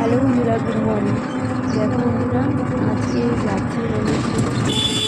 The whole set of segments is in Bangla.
হ্যালো বন্ধুরা গুড মর্নিং দেখো বন্ধুরা, আজকে যাচ্ছি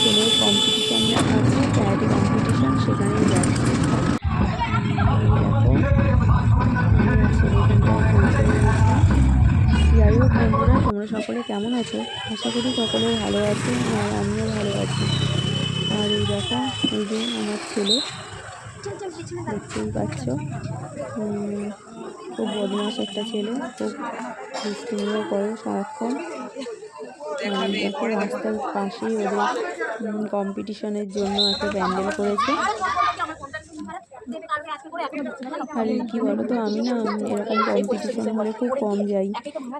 ছেলের কম্পিটিশান আছে ক্যারাটে কম্পিটিশান সেখানেই যাচ্ছি। ছেলে। যাই হোক বন্ধুরা, তোমরা সকলে কেমন আছো? আশা করি সকলে ভালো আছো আর আমিও ভালো আছি। আর এই দেখো, এই যে আমার ছেলে, দেখতেই পাচ্ছ। খুব বদমাস একটা ছেলে, খুব দুষ্টুমিও করে সারাক্ষণ। রাস্তার পাশেই ওদের কম্পিটিশনের জন্য একটা প্যান্ডেল করেছে। আর, কি বলো তো আমি না এরকম কম্পিটিশন হলে খুব কম যাই।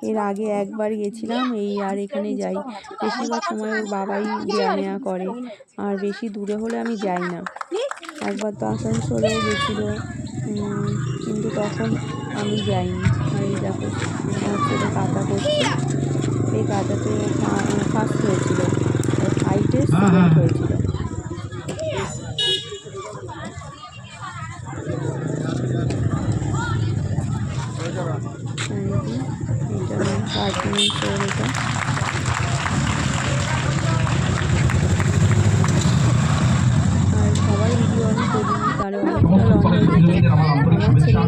এর আগে একবার গেছিলাম, এই আর এখানে যাই। বেশিরভাগ সময় ওর বাবাই দেওয়া নেওয়া করে। আর বেশি দূরে হলে আমি যাই না। একবার তো আসানসোলেও গেছিল কিন্তু তখন আমি যাইনি। আর এই দেখো ছেলে কাটা করছে এই কাদাতে ফার্স্ট হয়েছিল। ফাইটে সেকেন্ড হয়েছিল। আর এই যে, এটা কার্টুন এটা।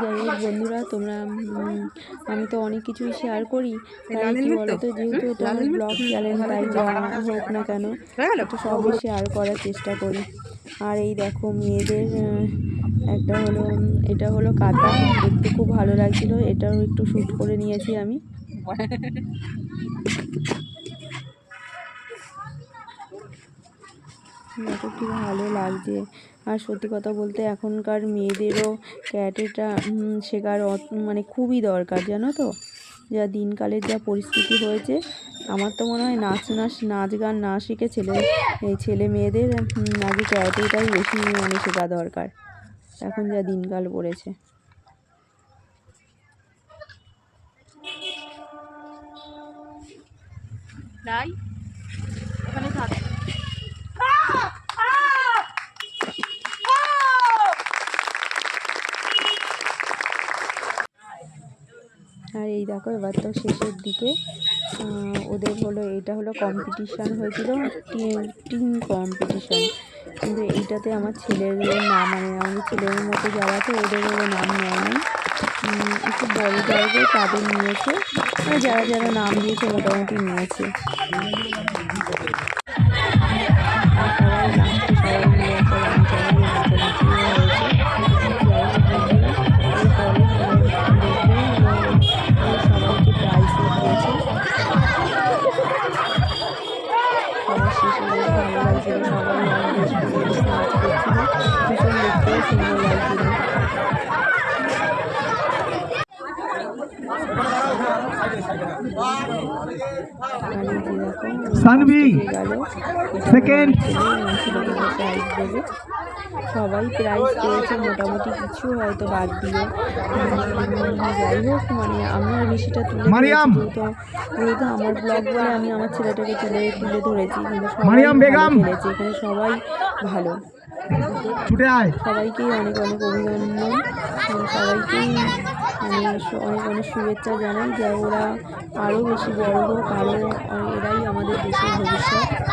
যাই হোক বন্ধুরা তোমরা আমি তো অনেক কিছুই শেয়ার করি। তাই কি বলো তো যেহেতু এটা আমার ব্লগ চ্যানেল তাই হোক না কেন একটু সবই শেয়ার করার চেষ্টা করি। আর এই দেখো মেয়েদের একটা হলো এটা হলো কাতা দেখতে খুব ভালো লাগছিল এটাও একটু শ্যুট করে নিয়েছি আমি। দেখো কি ভালো লাগছে। আর সত্যি কথা বলতে এখনকার মেয়েদেরও ক্যারেটেটা শেখার মানে খুবই দরকার, জানো তো? যা দিনকালের যা পরিস্থিতি হয়েছে, আমার তো মনে হয় নাচ নাচ নাচ গান না শিখে ছেলে, এই ছেলে মেয়েদের আগে ক্যারেটেটাই বেশি মানে শেখা দরকার। এখন যা দিনকাল পড়েছে। নাই ওখানে আর এই দেখো, এবার তো শেষের দিকে ওদের হলো, এটা হলো কম্পিটিশান হয়েছিল টিম কম্পিটিশান কিন্তু এইটাতে আমার ছেলের নাম মানে আমাদের ছেলের মতো যারা তো ওদের হলো নাম নেয় নাই। একটু বড় জায়গায় তাদের নিয়েছে যারা যারা নাম দিয়েছে, মোটামুটি নিয়েছে। সানভি, দেবে সবাই প্রাইজ পেয়েছে মোটামুটি কিছু হয়তো বাদ দিয়ে। যাই হোক মানে আমি আর বেশিটা তুলে মারিয়াম। ধরেছি যেহেতু আমার ব্লগ বলে আমি আমার ছেলেটাকে তুলে তুলে ধরেছি কিন্তু মারিয়াম বেগম। এখানে সবাই ভালো। ছুটে আয়। সবাইকেই অনেক অনেক অভিনন্দন। সবাইকেই মানে অনেক অনেক শুভেচ্ছা জানাই যে ওরা আরও বেশি বড় হোক, আরও, এরাই আমাদের দেশের ভবিষ্যৎ।